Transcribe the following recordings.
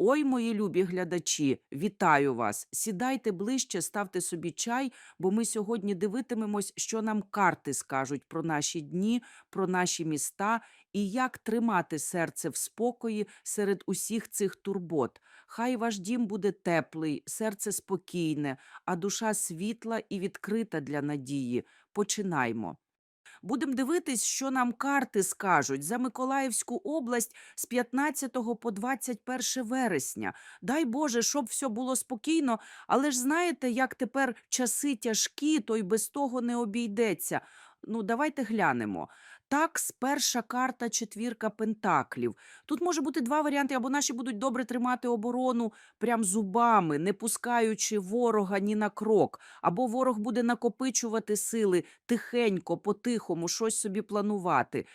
Ой, мої любі глядачі, вітаю вас! Сідайте ближче, ставте собі чай, бо ми сьогодні дивитимемось, що нам карти скажуть про наші дні, про наші міста і як тримати серце в спокої серед усіх цих турбот. Хай ваш дім буде теплий, серце спокійне, а душа світла і відкрита для надії. Починаймо. Будемо дивитись, що нам карти скажуть за Миколаївську область з 15 по 21 вересня. Дай Боже, щоб все було спокійно, але ж знаєте, як тепер часи тяжкі, то й без того не обійдеться. Ну, давайте глянемо. Такс, перша карта, четвірка пентаклів. Тут може бути два варіанти: або наші будуть добре тримати оборону прям зубами, не пускаючи ворога ні на крок, або ворог буде накопичувати сили тихенько, по-тихому, щось собі планувати.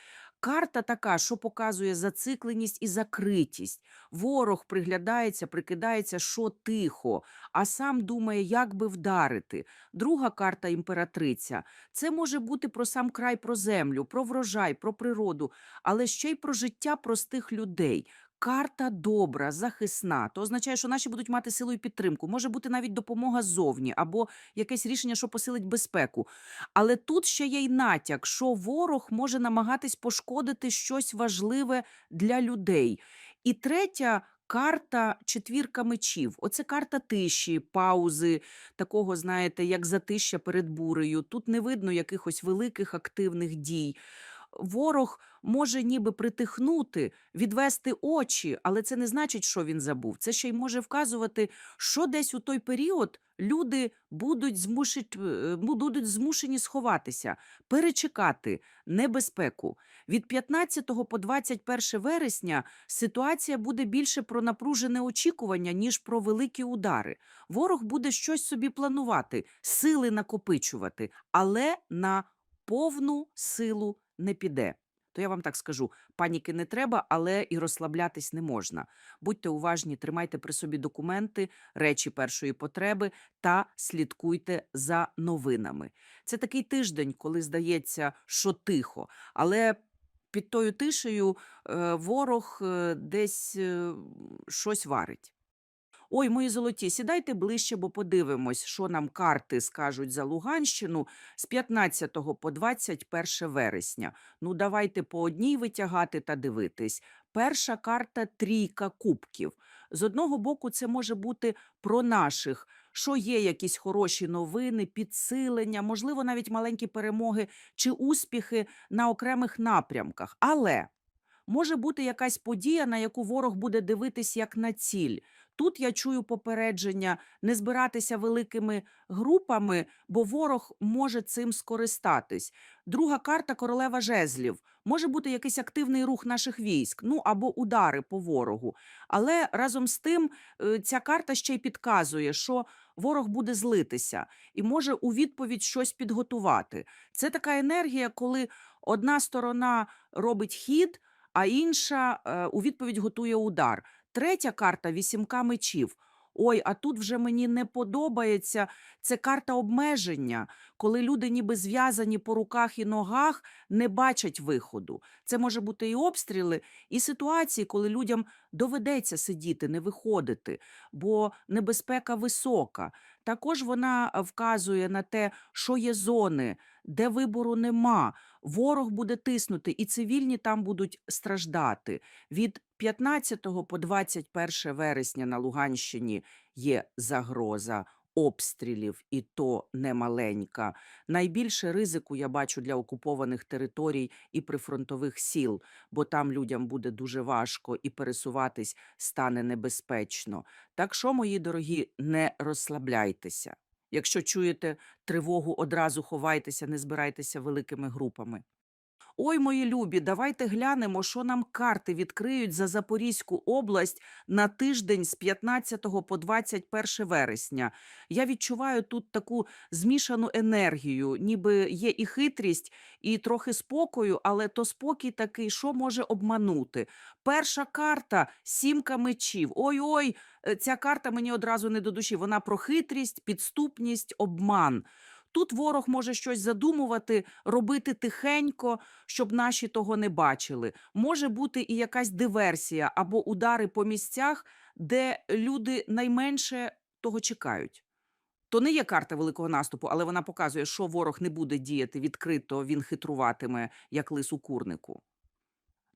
Карта така, що показує зацикленість і закритість. Ворог приглядається, прикидається, що тихо, а сам думає, як би вдарити. Друга карта імператриця. Це може бути про сам край, про землю, про врожай, про природу, але ще й про життя простих людей. Карта добра, захисна. То означає, що наші будуть мати силу і підтримку. Може бути навіть допомога ззовні або якесь рішення, що посилить безпеку. Але тут ще є й натяк, що ворог може намагатись пошкодити щось важливе для людей. І третя карта четвірка мечів. Оце карта тиші, паузи, такого, знаєте, як затища перед бурею. Тут не видно якихось великих активних дій. Ворог може ніби притихнути, відвести очі, але це не значить, що він забув. Це ще й може вказувати, що десь у той період люди будуть, змушить, е, будуть змушені сховатися, перечекати небезпеку. Від 15 по 21 вересня ситуація буде більше про напружене очікування, ніж про великі удари. Ворог буде щось собі планувати, сили накопичувати, але на повну силу не піде. То я вам так скажу: паніки не треба, але і розслаблятись не можна. Будьте уважні, тримайте при собі документи, речі першої потреби та слідкуйте за новинами. Це такий тиждень, коли здається, що тихо, але під тою тишею е, ворог е, десь е, щось варить. Ой, мої золоті, сідайте ближче, бо подивимось, що нам карти скажуть за Луганщину з 15 по 21 вересня. Ну, давайте по одній витягати та дивитись. Перша карта трійка кубків. З одного боку, це може бути про наших, що є якісь хороші новини, підсилення, можливо, навіть маленькі перемоги чи успіхи на окремих напрямках. Але може бути якась подія, на яку ворог буде дивитись як на ціль. Тут я чую попередження не збиратися великими групами, бо ворог може цим скористатись. Друга карта королева жезлів. Може бути якийсь активний рух наших військ, ну або удари по ворогу. Але разом з тим е, ця карта ще й підказує, що ворог буде злитися і може у відповідь щось підготувати. Це така енергія, коли одна сторона робить хід, а інша е, у відповідь готує удар. Третя карта вісімка мечів. Ой, а тут вже мені не подобається. Це карта обмеження, коли люди ніби зв'язані по руках і ногах, не бачать виходу. Це може бути і обстріли, і ситуації, коли людям доведеться сидіти, не виходити, бо небезпека висока. Також вона е, вказує на те, що є зони, де вибору нема. Ворог буде тиснути, і цивільні там будуть страждати. Від 15 по 21 вересня на Луганщині є загроза обстрілів, і то немаленька. Найбільше ризику я бачу для окупованих територій і прифронтових сіл, бо там людям буде дуже важко і пересуватись стане небезпечно. Так що, мої дорогі, не розслабляйтеся. Якщо чуєте тривогу, одразу ховайтеся, не збирайтеся великими групами. Ой, мої любі, давайте глянемо, що нам карти відкриють за Запорізьку область на тиждень з 15 по 21 вересня. Я відчуваю тут таку змішану енергію, ніби є і хитрість, і трохи спокою, але то спокій такий, що може обманути. Перша карта сімка мечів. Ой-ой, е, ця карта мені одразу не до душі. Вона про хитрість, підступність, обман. Тут ворог може щось задумувати, робити тихенько, щоб наші того не бачили. Може бути і якась диверсія або удари по місцях, де люди найменше того чекають. То не є карта великого наступу, але вона показує, що ворог не буде діяти відкрито, він хитруватиме, як лис у курнику.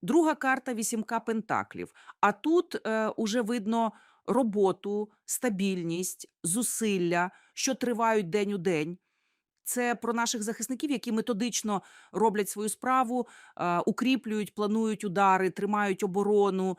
Друга карта вісімка пентаклів. А тут е, уже видно роботу, стабільність, зусилля, що тривають день у день. Це про наших захисників, які методично роблять свою справу, укріплюють, планують удари, тримають оборону.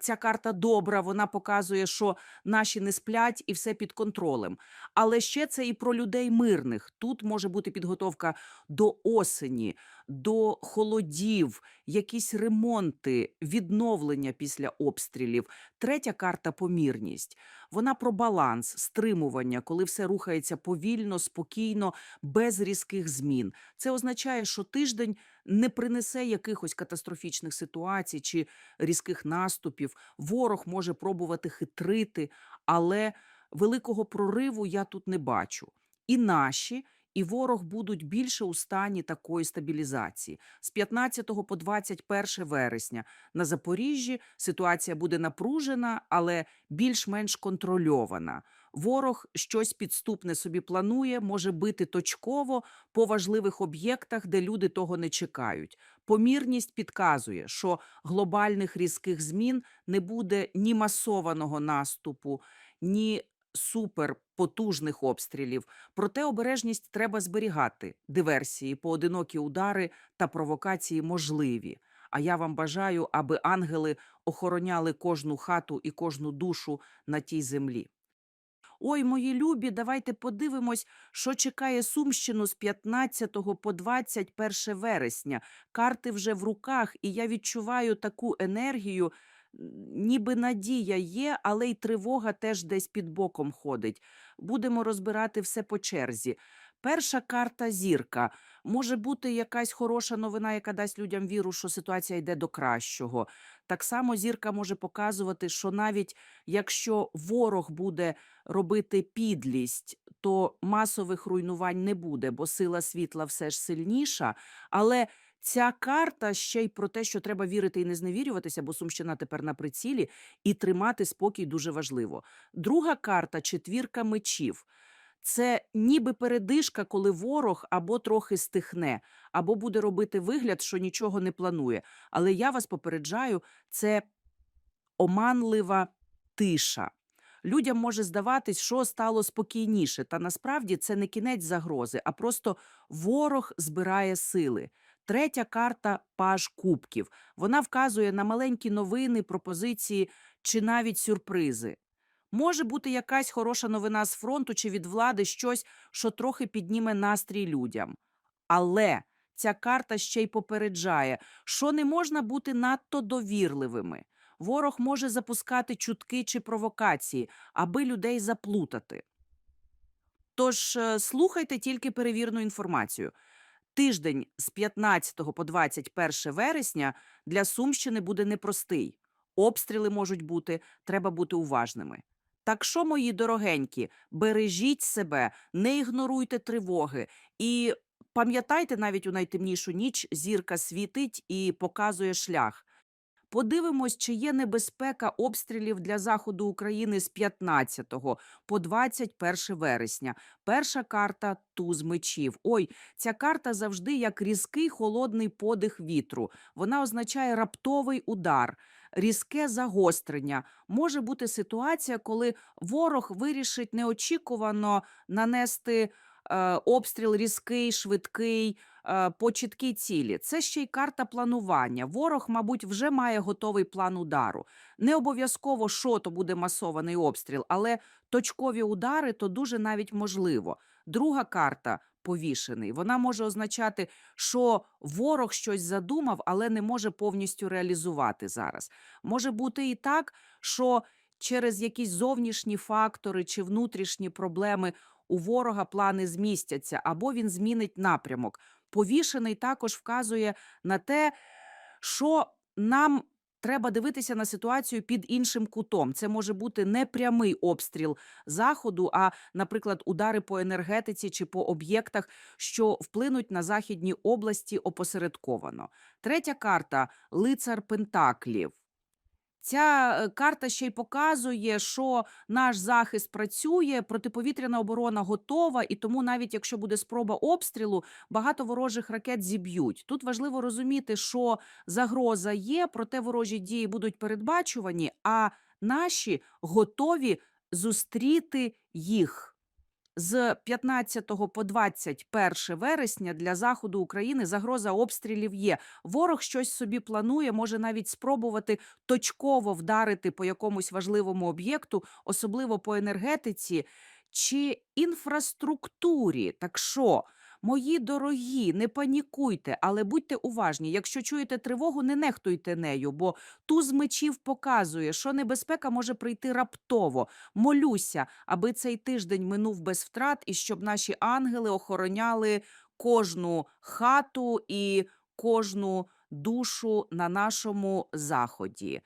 Ця карта добра, вона показує, що наші не сплять і все під контролем. Але ще це і про людей мирних. Тут може бути підготовка до осені, до холодів, якісь ремонти, відновлення після обстрілів. Третя карта помірність. Вона про баланс, стримування, коли все рухається повільно, спокійно, без різких змін. Це означає, що тиждень не принесе якихось катастрофічних ситуацій чи різких наступів. Ворог може пробувати хитрити, але великого прориву я тут не бачу. І наші, і ворог будуть більше у стані такої стабілізації. З 15 по 21 вересня на Запоріжжі ситуація буде напружена, але більш-менш контрольована. Ворог щось підступне собі планує, може бити точково по важливих об'єктах, де люди того не чекають. Помірність підказує, що глобальних різких змін не буде ні масованого наступу, ні суперпотужних обстрілів. Проте обережність треба зберігати. Диверсії, поодинокі удари та провокації можливі. А я вам бажаю, аби ангели охороняли кожну хату і кожну душу на тій землі. Ой, мої любі, давайте подивимось, що чекає Сумщину з 15 по 21 вересня. Карти вже в руках, і я відчуваю таку енергію, ніби надія є, але й тривога теж десь під боком ходить. Будемо розбирати все по черзі. Перша карта зірка. Може бути якась хороша новина, яка дасть людям віру, що ситуація йде до кращого. Так само зірка може показувати, що навіть якщо ворог буде робити підлість, то масових руйнувань не буде, бо сила світла все ж сильніша. Але ця карта ще й про те, що треба вірити і не зневірюватися, бо Сумщина тепер на прицілі, і тримати спокій дуже важливо. Друга карта четвірка мечів. Це ніби передишка, коли ворог або трохи стихне, або буде робити вигляд, що нічого не планує. Але я вас попереджаю, це оманлива тиша. Людям може здаватись, що стало спокійніше, та насправді це не кінець загрози, а просто ворог збирає сили. Третя карта паж кубків. Вона вказує на маленькі новини, пропозиції чи навіть сюрпризи. Може бути якась хороша новина з фронту чи від влади, щось, що трохи підніме настрій людям. Але ця карта ще й попереджає, що не можна бути надто довірливими. Ворог може запускати чутки чи провокації, аби людей заплутати. Тож е, слухайте тільки перевірну інформацію. Тиждень з 15 по 21 вересня для Сумщини буде непростий. Обстріли можуть бути, треба бути уважними. Так що, мої дорогенькі, бережіть себе, не ігноруйте тривоги і пам'ятайте, навіть у найтемнішу ніч зірка світить і показує шлях. Подивимось, чи є небезпека обстрілів для заходу України з 15 по 21 вересня. Перша карта туз мечів. Ой, ця карта завжди як різкий холодний подих вітру. Вона означає раптовий удар, різке загострення. Може бути ситуація, коли ворог вирішить неочікувано нанести е, обстріл різкий, швидкий. Е, По чіткій цілі це ще й карта планування. Ворог, мабуть, вже має готовий план удару. Не обов'язково, що то буде масований обстріл, але точкові удари то дуже навіть можливо. Друга карта повішений. Вона може означати, що ворог щось задумав, але не може повністю реалізувати зараз. Може бути і так, що через якісь зовнішні фактори чи внутрішні проблеми у ворога плани змістяться, або він змінить напрямок. Повішений також вказує на те, що нам треба дивитися на ситуацію під іншим кутом. Це може бути не прямий обстріл заходу, а, наприклад, удари по енергетиці чи по об'єктах, що вплинуть на західні області опосередковано. Третя карта лицар Пентаклів. Ця е, карта ще й показує, що наш захист працює, протиповітряна оборона готова, і тому, навіть якщо буде спроба обстрілу, багато ворожих ракет зіб'ють. Тут важливо розуміти, що загроза є, проте ворожі дії будуть передбачувані, а наші готові зустріти їх. З 15 по 21 вересня для заходу України загроза обстрілів є. Ворог щось собі планує, може навіть спробувати точково вдарити по якомусь важливому об'єкту, особливо по енергетиці чи інфраструктурі. Так що, мої дорогі, не панікуйте, але будьте уважні. Якщо чуєте тривогу, не нехтуйте нею, бо туз мечів показує, що небезпека може прийти раптово. Молюся, аби цей тиждень минув без втрат, і щоб наші ангели охороняли кожну хату і кожну душу на нашому заході.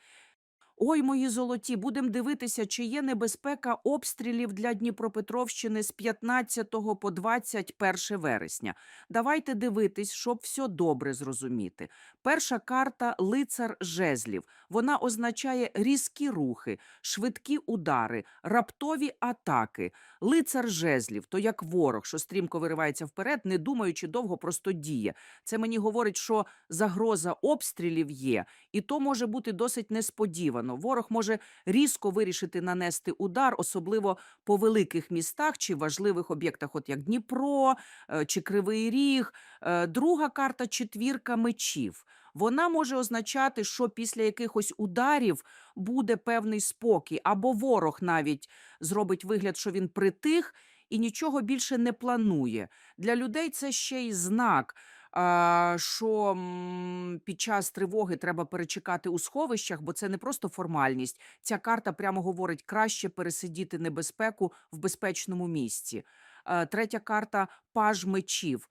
Ой, мої золоті, будемо дивитися, чи є небезпека обстрілів для Дніпропетровщини з 15 по 21 вересня. Давайте дивитись, щоб все добре зрозуміти. Перша карта лицар жезлів. Вона означає різкі рухи, швидкі удари, раптові атаки. Лицар жезлів то як ворог, що стрімко виривається вперед, не думаючи довго, просто діє. Це мені говорить, що загроза обстрілів є, і то може бути досить несподівано. Ворог може різко вирішити нанести удар, особливо по великих містах чи важливих об'єктах, от як Дніпро е, чи Кривий Ріг. Е, Друга карта четвірка мечів. Вона може означати, що після якихось ударів буде певний спокій, або ворог навіть зробить вигляд, що він притих і нічого більше не планує. Для людей це ще й знак. Що під час тривоги треба перечекати у сховищах, бо це не просто формальність. Ця карта прямо говорить краще пересидіти небезпеку в безпечному місці. Е, Третя карта паж мечів.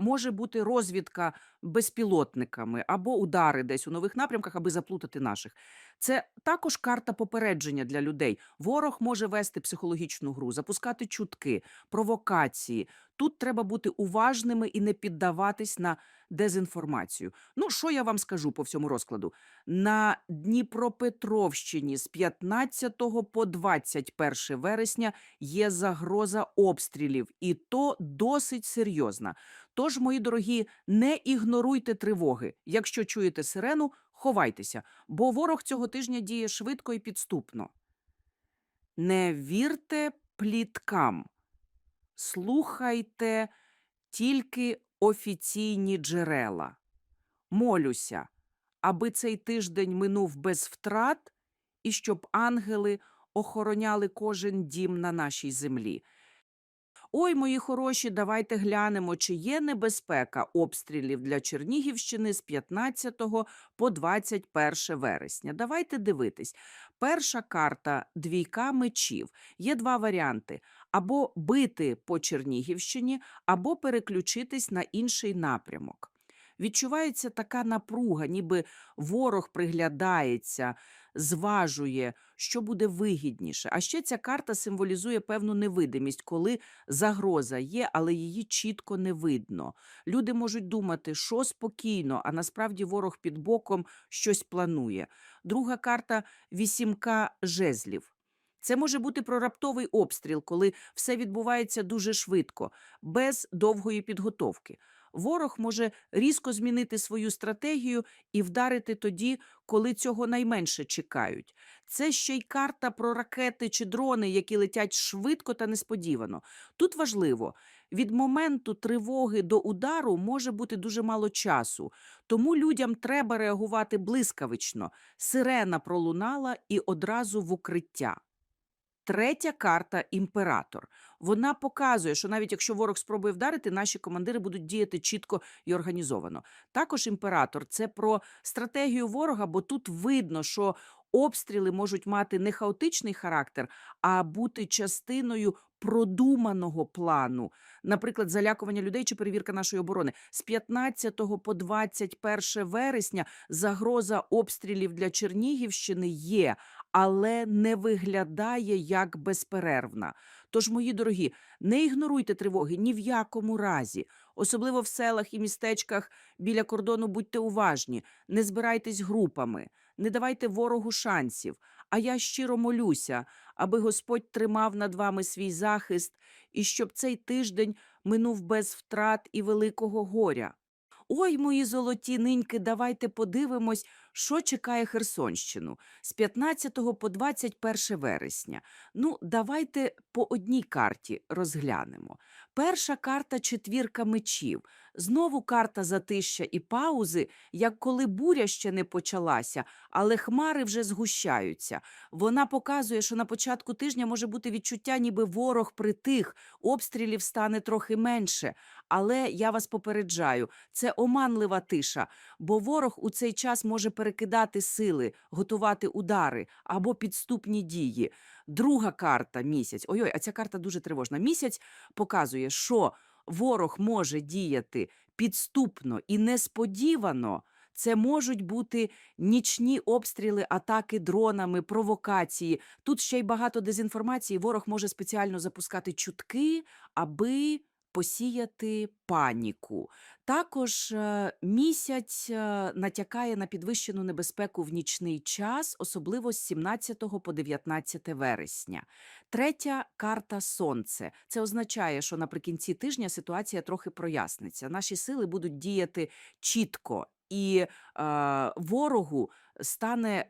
Може бути розвідка безпілотниками або удари десь у нових напрямках, аби заплутати наших. Це також карта попередження для людей. Ворог може вести психологічну гру, запускати чутки, провокації. Тут треба бути уважними і не піддаватись на дезінформацію. Ну, що я вам скажу по всьому розкладу? На Дніпропетровщині з 15 по 21 вересня є загроза обстрілів, і то досить серйозна. Тож, мої дорогі, не ігноруйте тривоги. Якщо чуєте сирену, ховайтеся, бо ворог цього тижня діє швидко і підступно. Не вірте пліткам, слухайте тільки офіційні джерела. Молюся, аби цей тиждень минув без втрат і щоб ангели охороняли кожен дім на нашій землі. Ой, мої хороші, давайте глянемо, чи є небезпека обстрілів для Чернігівщини з 15 по 21 вересня. Давайте дивитись. Перша карта двійка мечів. Є два варіанти: або бити по Чернігівщині, або переключитись на інший напрямок. Відчувається така напруга, ніби ворог приглядається, зважує, що буде вигідніше. А ще ця карта символізує певну невидимість, коли загроза є, але її чітко не видно. Люди можуть думати, що спокійно, а насправді ворог під боком щось планує. Друга карта вісімка жезлів. Це може бути про раптовий обстріл, коли все відбувається дуже швидко, без довгої підготовки. Ворог може різко змінити свою стратегію і вдарити тоді, коли цього найменше чекають. Це ще й карта про ракети чи дрони, які летять швидко та несподівано. Тут важливо, від моменту тривоги до удару може бути дуже мало часу, тому людям треба реагувати блискавично. Сирена пролунала і одразу в укриття. Третя карта імператор. Вона показує, що навіть якщо ворог спробує вдарити, наші командири будуть діяти чітко і організовано. Також імператор це про стратегію ворога, бо тут видно, що обстріли можуть мати не хаотичний характер, а бути частиною продуманого плану, наприклад, залякування людей чи перевірка нашої оборони. З 15 по 21 вересня загроза обстрілів для Чернігівщини є, але не виглядає як безперервна. Тож, мої дорогі, не ігноруйте тривоги ні в якому разі. Особливо в селах і містечках біля кордону будьте уважні, не збирайтесь групами. не давайте ворогу шансів. А я щиро молюся, аби Господь тримав над вами свій захист, і щоб цей тиждень минув без втрат і великого горя. Ой, мої золоті ниньки, давайте подивимось, що чекає Херсонщину з 15 по 21 вересня. Ну, давайте по одній карті розглянемо. Перша карта четвірка мечів. Знову карта затища і паузи, як коли буря ще не почалася, але хмари вже згущаються. Вона показує, що на початку тижня може бути відчуття, ніби ворог притих, обстрілів стане трохи менше. Але я вас попереджаю, це оманлива тиша, бо ворог у цей час може перекидати сили, готувати удари або підступні дії. Друга карта місяць. Ой-ой, а ця карта дуже тривожна. Місяць показує, що ворог може діяти підступно і несподівано. Це можуть бути нічні обстріли, атаки дронами, провокації. Тут ще й багато дезінформації. Ворог може спеціально запускати чутки, аби посіяти паніку. Також е, місяць е, натякає на підвищену небезпеку в нічний час, особливо з 17 по 19 вересня. Третя карта Сонце. Це означає, що наприкінці тижня ситуація трохи проясниться. Наші сили будуть діяти чітко, і е, ворогу стане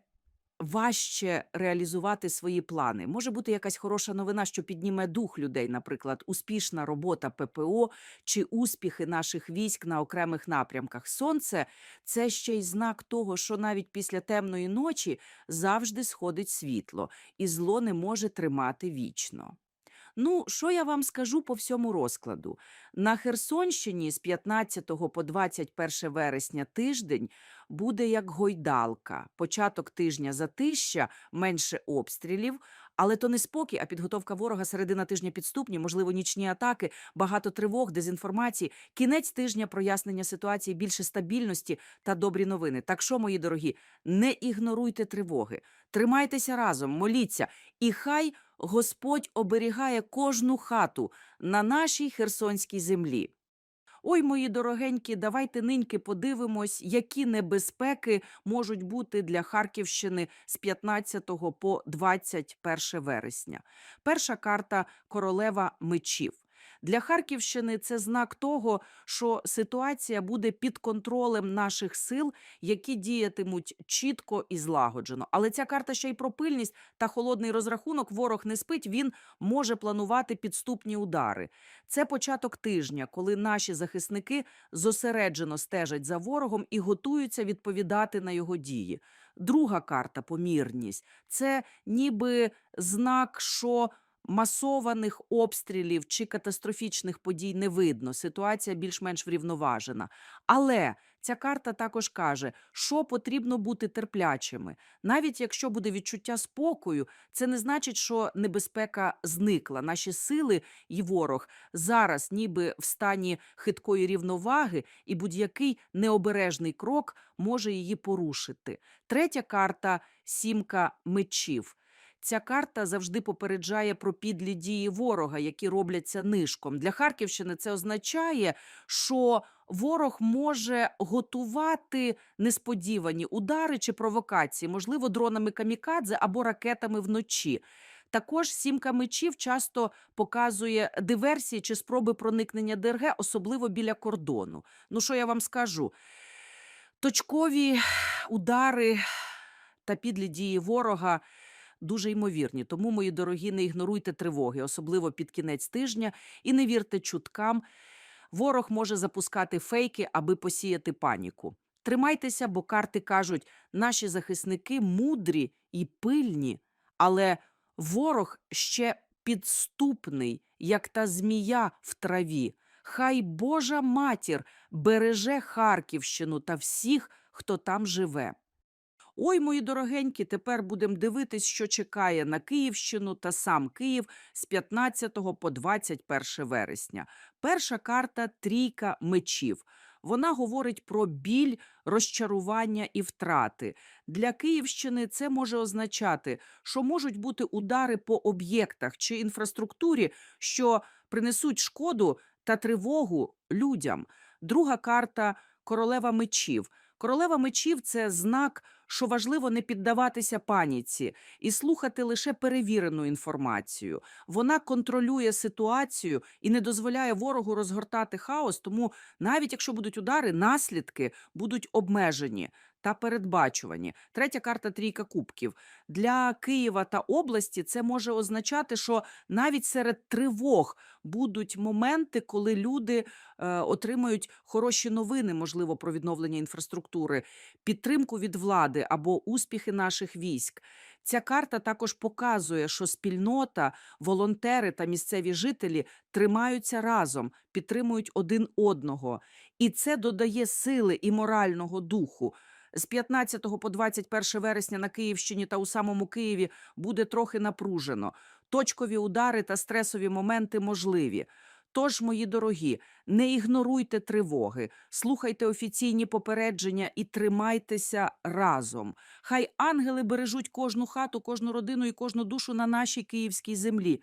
важче реалізувати свої плани. Може бути якась хороша новина, що підніме дух людей, наприклад, успішна робота ППО чи успіхи наших військ на окремих напрямках. Сонце це ще й знак того, що навіть після темної ночі завжди сходить світло, і зло не може тримати вічно. Ну, що я вам скажу по всьому розкладу? На Херсонщині з 15 по 21 вересня тиждень буде як гойдалка. Початок тижня затища, менше обстрілів, але то не спокій, а підготовка ворога середина тижня підступні, можливо, нічні атаки, багато тривог, дезінформації. Кінець тижня прояснення ситуації, більше стабільності та добрі новини. Так що, мої дорогі, не ігноруйте тривоги, тримайтеся разом, моліться, і хай Господь оберігає кожну хату на нашій херсонській землі. Ой, мої дорогенькі, давайте ниньки подивимось, які небезпеки можуть бути для Харківщини з 15 по 21 вересня. Перша карта королева мечів. Для Харківщини це знак того, що ситуація буде під контролем наших сил, які діятимуть чітко і злагоджено. Але ця карта ще й про пильність та холодний розрахунок. Ворог не спить, він може планувати підступні удари. Це початок тижня, коли наші захисники зосереджено стежать за ворогом і готуються відповідати на його дії. Друга карта помірність це ніби знак, що масованих обстрілів чи катастрофічних подій не видно. Ситуація більш-менш врівноважена. Але ця карта також каже, що потрібно бути терплячими. Навіть якщо буде відчуття спокою, це не значить, що небезпека зникла. Наші сили і ворог зараз, ніби в стані хиткої рівноваги, і будь-який необережний крок може її порушити. Третя карта сімка мечів. Ця карта завжди попереджає про підлі дії ворога, які робляться нишком. Для Харківщини це означає, що ворог може готувати несподівані удари чи провокації, можливо, дронами камікадзе або ракетами вночі. Також сімка мечів часто показує диверсії чи спроби проникнення ДРГ, особливо біля кордону. Ну що я вам скажу? Точкові удари та підлі дії ворога дуже ймовірні. Тому, мої дорогі, не ігноруйте тривоги, особливо під кінець тижня, і не вірте чуткам. Ворог може запускати фейки, аби посіяти паніку. Тримайтеся, бо карти кажуть, наші захисники мудрі і пильні, але ворог ще підступний, як та змія в траві. Хай Божа матір береже Харківщину та всіх, хто там живе. Ой, мої дорогенькі, тепер будемо дивитись, що чекає на Київщину та сам Київ з 15 по 21 вересня. Перша карта трійка мечів. Вона говорить про біль, розчарування і втрати. Для Київщини це може означати, що можуть бути удари по об'єктах чи інфраструктурі, що принесуть шкоду та тривогу людям. Друга карта королева мечів. Королева мечів це знак, що важливо не піддаватися паніці і слухати лише перевірену інформацію. Вона контролює ситуацію і не дозволяє ворогу розгортати хаос. Тому навіть якщо будуть удари, наслідки будуть обмежені та передбачувані. Третя карта трійка кубків для Києва та області. Це може означати, що навіть серед тривог будуть моменти, коли люди е, отримають хороші новини, можливо, про відновлення інфраструктури, підтримку від влади або успіхи наших військ. Ця карта також показує, що спільнота, волонтери та місцеві жителі тримаються разом, підтримують один одного, і це додає сили і морального духу. З 15 по 21 вересня на Київщині та у самому Києві буде трохи напружено. Точкові удари та стресові моменти можливі. Тож, мої дорогі, не ігноруйте тривоги, слухайте офіційні попередження і тримайтеся разом. Хай ангели бережуть кожну хату, кожну родину і кожну душу на нашій київській землі.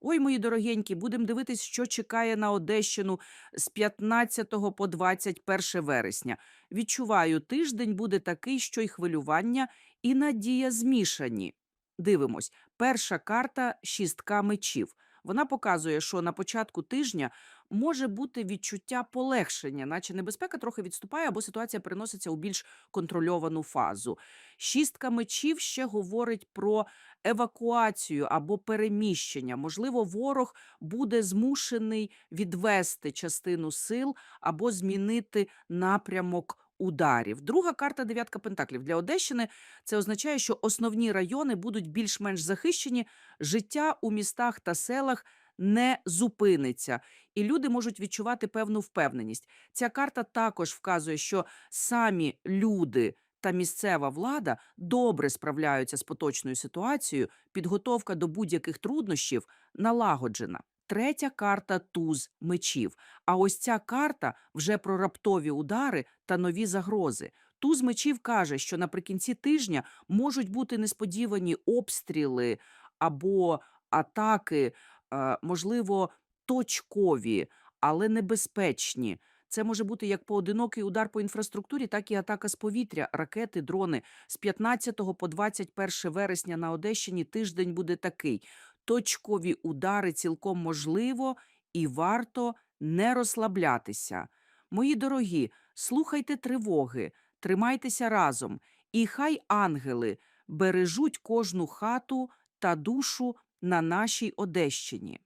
Ой, мої дорогенькі, будемо дивитись, що чекає на Одещину з 15 по 21 вересня. Відчуваю, тиждень буде такий, що й хвилювання, і надія змішані. Дивимось. Перша карта шістка мечів. Вона показує, що на початку тижня може бути відчуття полегшення, наче небезпека трохи відступає, або ситуація переноситься у більш контрольовану фазу. Шістка мечів ще говорить про евакуацію або переміщення. Можливо, ворог буде змушений відвести частину сил або змінити напрямок. Ударів. Друга карта дев'ятка пентаклів для Одещини. Це означає, що основні райони будуть більш-менш захищені, життя у містах та селах не зупиниться, і люди можуть відчувати певну впевненість. Ця карта також вказує, що самі люди та місцева влада добре справляються з поточною ситуацією. Підготовка до будь-яких труднощів налагоджена. Третя карта туз мечів. А ось ця карта вже про раптові удари та нові загрози. Туз мечів каже, що наприкінці тижня можуть бути несподівані обстріли або атаки, е, можливо, точкові, але небезпечні. Це може бути як поодинокий удар по інфраструктурі, так і атака з повітря, ракети, дрони. З 15 по 21 вересня на Одещині тиждень буде такий. Точкові удари цілком можливо і варто не розслаблятися. Мої дорогі, слухайте тривоги, тримайтеся разом, і хай ангели бережуть кожну хату та душу на нашій Одещині.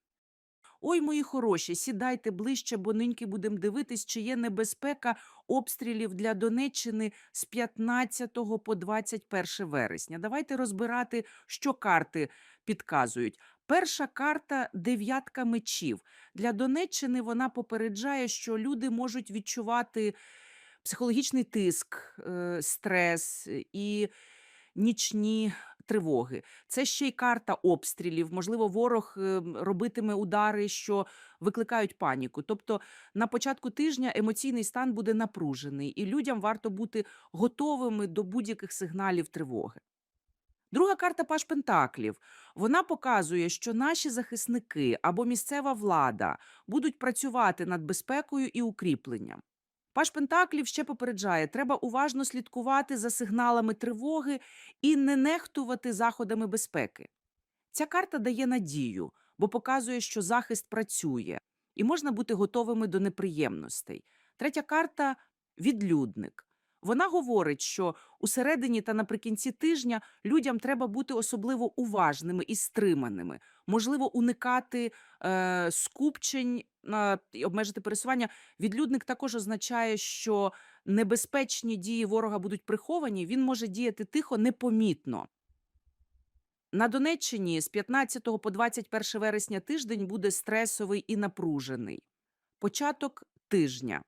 Ой, мої хороші, сідайте ближче, бо ниньки будемо дивитись, чи є небезпека обстрілів для Донеччини з 15 по 21 вересня. Давайте розбирати, що карти підказують. Перша карта дев'ятка мечів. Для Донеччини вона попереджає, що люди можуть відчувати психологічний тиск, е, стрес і нічні тривоги. Це ще й карта обстрілів. Можливо, ворог е, робитиме удари, що викликають паніку. Тобто на початку тижня емоційний стан буде напружений, і людям варто бути готовими до будь-яких сигналів тривоги. Друга карта Паш Пентаклів. Вона показує, що наші захисники або місцева влада будуть працювати над безпекою і укріпленням. Паш Пентаклів ще попереджає, треба уважно слідкувати за сигналами тривоги і не нехтувати заходами безпеки. Ця карта дає надію, бо показує, що захист працює, і можна бути готовими до неприємностей. Третя карта відлюдник. Вона говорить, що у середині та наприкінці тижня людям треба бути особливо уважними і стриманими, можливо, уникати е, скупчень на і обмежити пересування. Відлюдник також означає, що небезпечні дії ворога будуть приховані. Він може діяти тихо, непомітно. На Донеччині з 15 по 21 вересня тиждень буде стресовий і напружений. Початок тижня,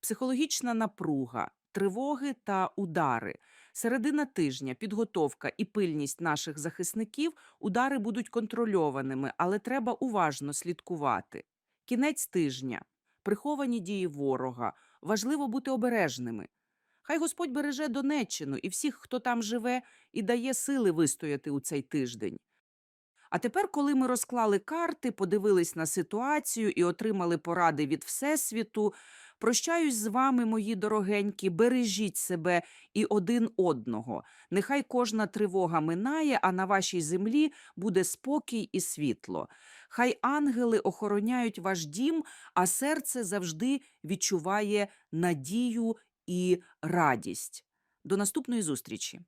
психологічна напруга, тривоги та удари. Середина тижня, підготовка і пильність наших захисників, удари будуть контрольованими, але треба уважно слідкувати. Кінець тижня, приховані дії ворога, важливо бути обережними. Хай Господь береже Донеччину і всіх, хто там живе, і дає сили вистояти у цей тиждень. А тепер, коли ми розклали карти, подивились на ситуацію і отримали поради від Всесвіту, Прощаюсь з вами, мої дорогенькі, бережіть себе і один одного. Нехай кожна тривога минає, а на вашій землі буде спокій і світло. Хай ангели охороняють ваш дім, а серце завжди відчуває надію і радість. До наступної зустрічі!